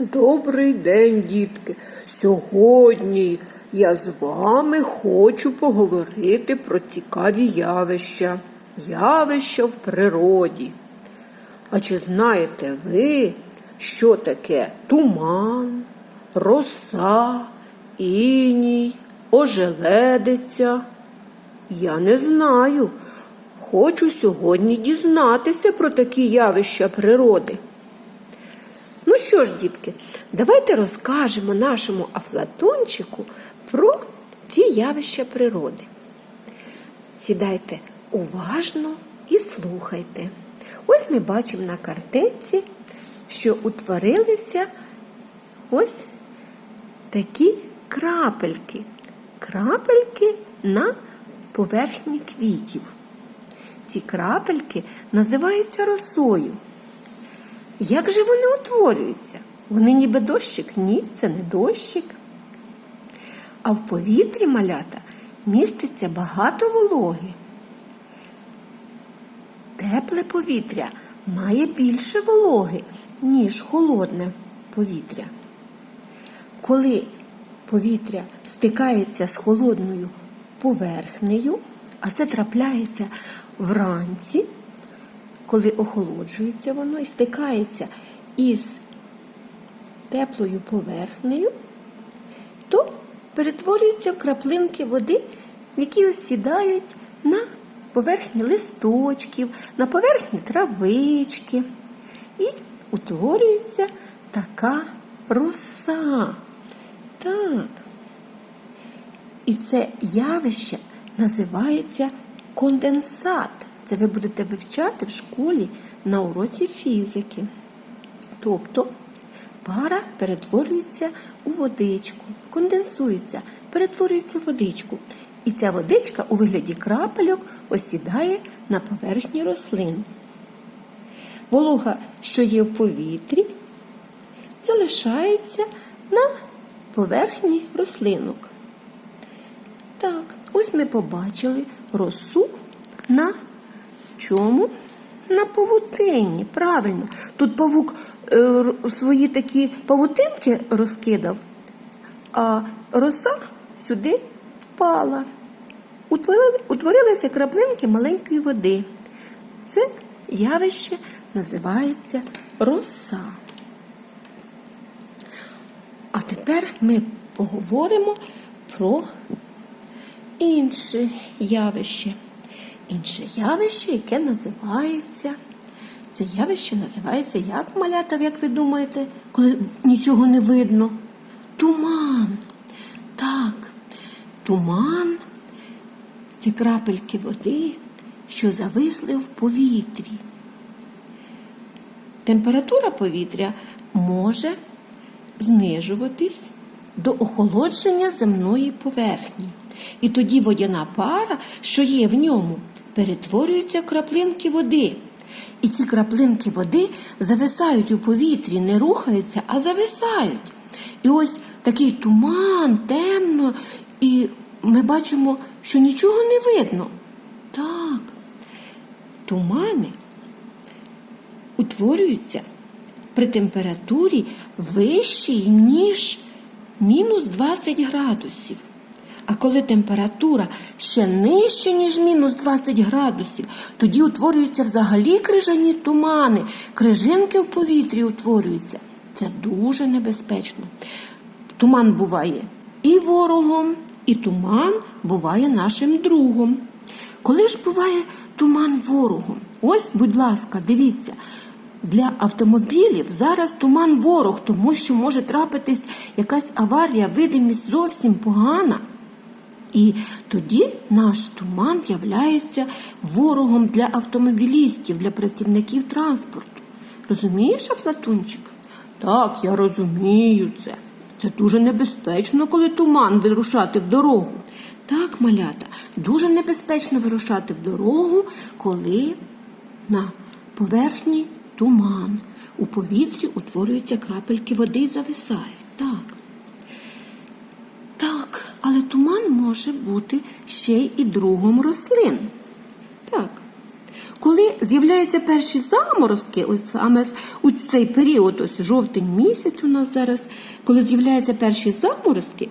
Добрий день, дітки. Сьогодні я з вами хочу поговорити про цікаві явища, явища в природі. А чи знаєте ви, що таке туман, роса, іній, ожеледиця? Я не знаю. Хочу сьогодні дізнатися про такі явища природи. Що ж, дітки, давайте розкажемо нашому афлатончику про ці явища природи. Сідайте уважно і слухайте. Ось ми бачимо на картинці, що утворилися ось такі крапельки. Крапельки на поверхні квітів. Ці крапельки називаються росою. Як же вони утворюються? Вони ніби дощик? Ні, це не дощик. А в повітрі малята міститься багато вологи. Тепле повітря має більше вологи, ніж холодне повітря. Коли повітря стикається з холодною поверхнею, а це трапляється вранці, коли охолоджується воно і стикається із теплою поверхнею, то перетворюється в краплинки води, які осідають на поверхні листочків, на поверхні травички. І утворюється така роса. Так. І це явище називається конденсат. Це ви будете вивчати в школі на уроці фізики. Тобто пара перетворюється у водичку, конденсується, перетворюється в водичку. І ця водичка у вигляді крапельок осідає на поверхні рослин. Волога, що є в повітрі, залишається на поверхні рослинок. Так, ось ми побачили росу на чому? На павутині, правильно. Тут павук е, свої такі павутинки розкидав, а роса сюди впала. Утворили, утворилися краплинки маленької води. Це явище називається роса. А тепер ми поговоримо про інше явище. Інше явище, яке називається. Це явище називається як малята, як ви думаєте, коли нічого не видно? Туман. Так, туман це крапельки води, що зависли в повітрі. Температура повітря може знижуватись до охолодження земної поверхні. І тоді водяна пара, що є в ньому, перетворюється в краплинки води. І ці краплинки води зависають у повітрі, не рухаються, а зависають. І ось такий туман, темно, і ми бачимо, що нічого не видно. Так, тумани утворюються при температурі вищій, ніж мінус 20 градусів. А коли температура ще нижча, ніж мінус 20 градусів, тоді утворюються взагалі крижані тумани, крижинки в повітрі утворюються. Це дуже небезпечно. Туман буває і ворогом, і туман буває нашим другом. Коли ж буває туман ворогом? Ось, будь ласка, дивіться. Для автомобілів зараз туман ворог, тому що може трапитись якась аварія, видимість зовсім погана. І тоді наш туман являється ворогом для автомобілістів, для працівників транспорту. Розумієш, Афлатунчик? Так, я розумію це. Це дуже небезпечно, коли туман вирушати в дорогу. Так, малята, дуже небезпечно вирушати в дорогу, коли на поверхні туман. У повітрі утворюються крапельки води і зависають. Так. Туман може бути ще й другом рослин. Так. Коли з'являються перші заморозки, ось саме у цей період, ось жовтень місяць у нас зараз, коли з'являються перші заморозки,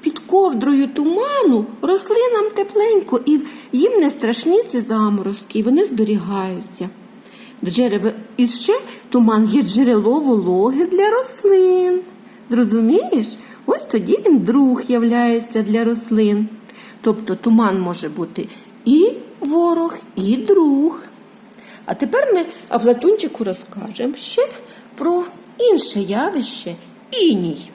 під ковдрою туману рослинам тепленько, і їм не страшні ці заморозки, і вони зберігаються. І ще туман є джерело вологи для рослин. Зрозумієш? Ось тоді він друг являється для рослин. Тобто туман може бути і ворог, і друг. А тепер ми Афлатунчику розкажемо ще про інше явище іній.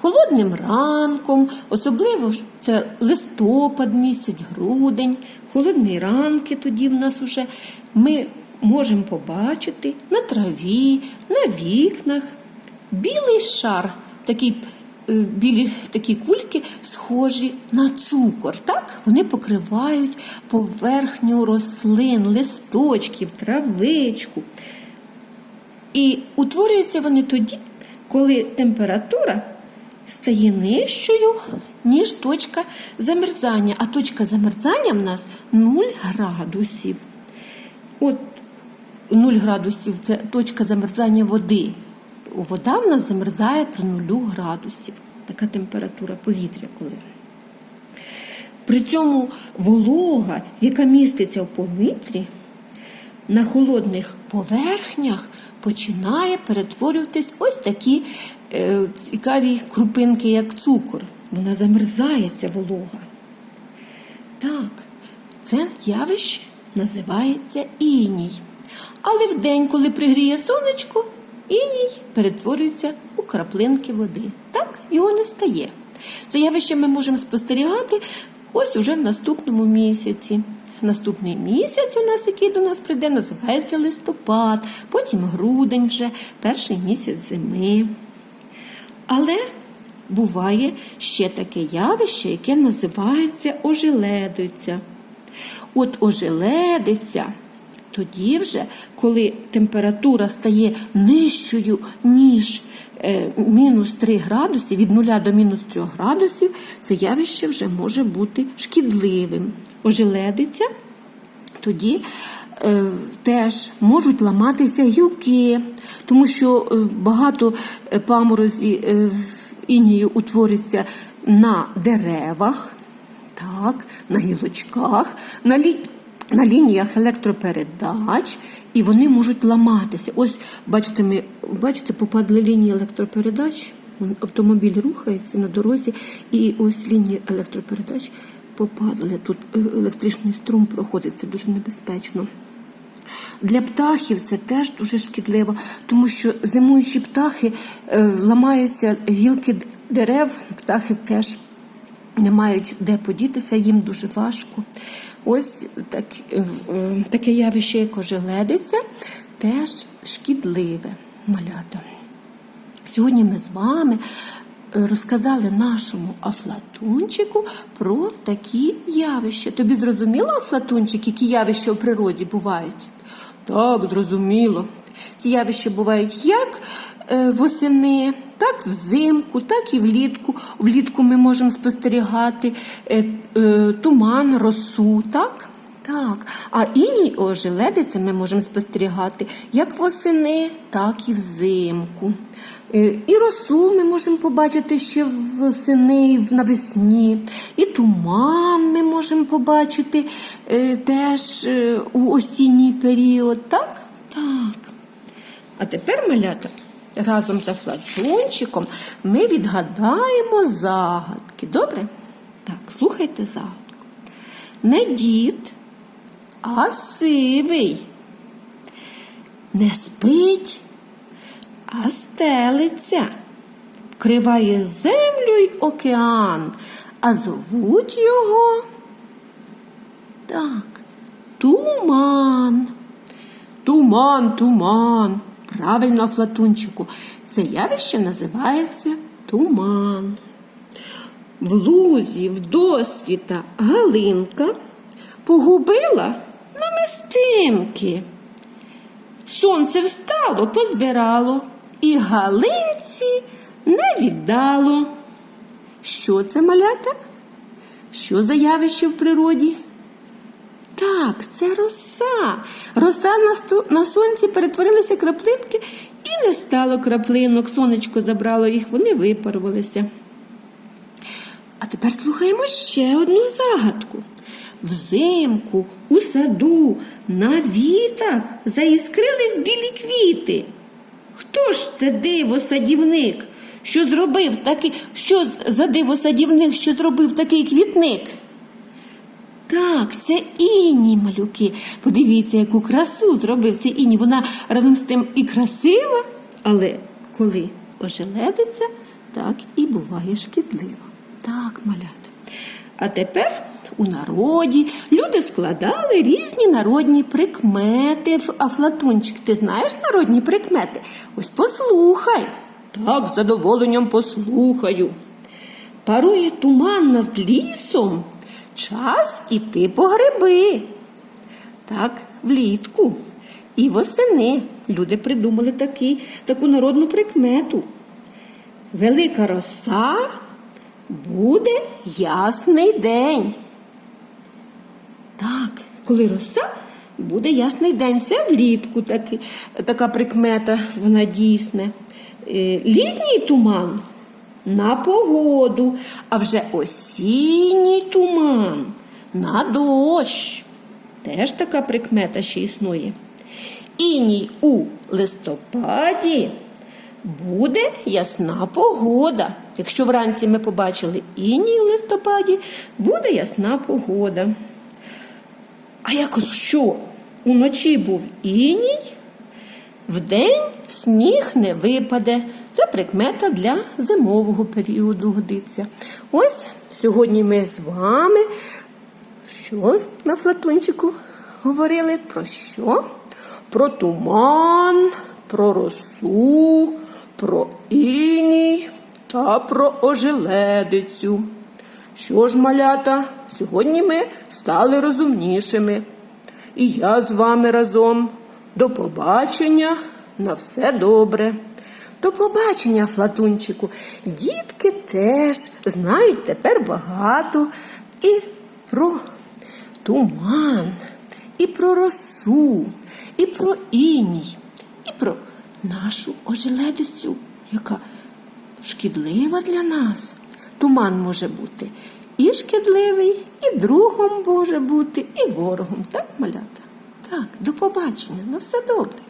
Холодним ранком, особливо це листопад місяць, грудень, холодні ранки тоді в нас уже ми можемо побачити на траві, на вікнах білий шар, такий, е, білі такі кульки, схожі на цукор. Так? Вони покривають поверхню рослин, листочків, травичку. І утворюються вони тоді, коли температура стає нижчою, ніж точка замерзання. А точка замерзання в нас 0 градусів. От 0 градусів це точка замерзання води. Вода в нас замерзає при 0 градусів. Така температура повітря, коли. При цьому волога, яка міститься в повітрі, на холодних поверхнях починає перетворюватись ось такі е, цікаві крупинки, як цукор. Вона замерзає, ця волога. Так, це явище називається іній. Але в день, коли пригріє сонечко, іній перетворюється у краплинки води. Так, його не стає. Це явище ми можемо спостерігати ось уже в наступному місяці. Наступний місяць у нас, який до нас прийде, називається листопад, потім грудень вже, перший місяць зими. Але буває ще таке явище, яке називається ожеледиця. От ожеледиця, тоді вже, коли температура стає нижчою, ніж е, мінус 3 градуси, від 0 до мінус 3 градусів, це явище вже може бути шкідливим. Ожеледиця тоді е, теж можуть ламатися гілки, тому що е, багато е, паморозі в інію утворюється на деревах, так, на гілочках, на, лі... на лініях електропередач, і вони можуть ламатися. Ось, бачите, ми, бачите, попадали лінії електропередач, автомобіль рухається на дорозі, і ось лінії електропередач попадали. Тут е, електричний струм проходить, це дуже небезпечно. Для птахів це теж дуже шкідливо, тому що зимуючі птахи е, ламаються гілки дерев, птахи теж не мають де подітися, їм дуже важко. Ось так, е, е, таке явище, як ожеледиця, теж шкідливе малята. Сьогодні ми з вами е, розказали нашому Афлатунчику про такі явища. Тобі зрозуміло, Афлатунчик, які явища в природі бувають? Так, зрозуміло. Ці явища бувають як восени, так взимку, так і влітку. Влітку ми можемо спостерігати е, е, туман, росу, так? Так, а іній ожеледиця ми можемо спостерігати як восени, так і взимку. Е, І росу ми можемо побачити ще восени, навесні. І туман ми можемо побачити теж у осінній період, так? Так. А тепер, малята, разом з Афлатунчиком ми відгадаємо загадки. Добре? Так, слухайте загадку. Не дід, а сивий. Не спить, а стелиться. Вкриває землю й океан, а зовуть його. Так, туман. Туман, туман. Правильно, Афлатунчику. Це явище називається туман. В лузі, в досвіта Галинка погубила намистинки. Сонце встало, позбирало, і Галинці не віддало. Що це малята? Що за явище в природі? Так, це роса. Роса на, на сонці перетворилися краплинки і не стало краплинок. Сонечко забрало їх, вони випарувалися. А тепер слухаємо ще одну загадку. Взимку у саду на вітах заіскрились білі квіти. Хто ж це диво-садівник, що зробив такий, що за диво-садівник, що зробив такий квітник? Так, це іній, малюки. Подивіться, яку красу зробив цей іній. Вона разом з тим і красива, але коли ожеледиться, так і буває шкідлива. Так, малята. А тепер у народі люди складали різні народні прикмети. Афлатунчик, ти знаєш народні прикмети? Ось послухай. Так, з задоволенням послухаю. Парує туман над лісом, час іти по гриби. Так, влітку. І восени люди придумали такі, таку народну прикмету. Велика роса буде ясний день. Так, коли роса, буде ясний день. Це влітку таки, така прикмета, вона дійсне. Е, Літній туман на погоду, а вже осінній туман на дощ. Теж така прикмета ще існує. Іній у листопаді буде ясна погода. Якщо вранці ми побачили іній у листопаді, буде ясна погода. А якщо уночі був іній, вдень сніг не випаде. Це прикмета для зимового періоду годиться. Ось сьогодні ми з вами що на флатончику говорили? Про що? Про туман, про росу, про іній та про ожеледицю. Що ж, малята, сьогодні ми стали розумнішими. І я з вами разом. До побачення на все добре. До побачення, Флатунчику. Дітки теж знають тепер багато і про туман, і про росу, і про іній, і про нашу ожеледицю, яка шкідлива для нас. Туман може бути і шкідливий, і другом може бути, і ворогом. Так, малята? Так, до побачення. На все добре.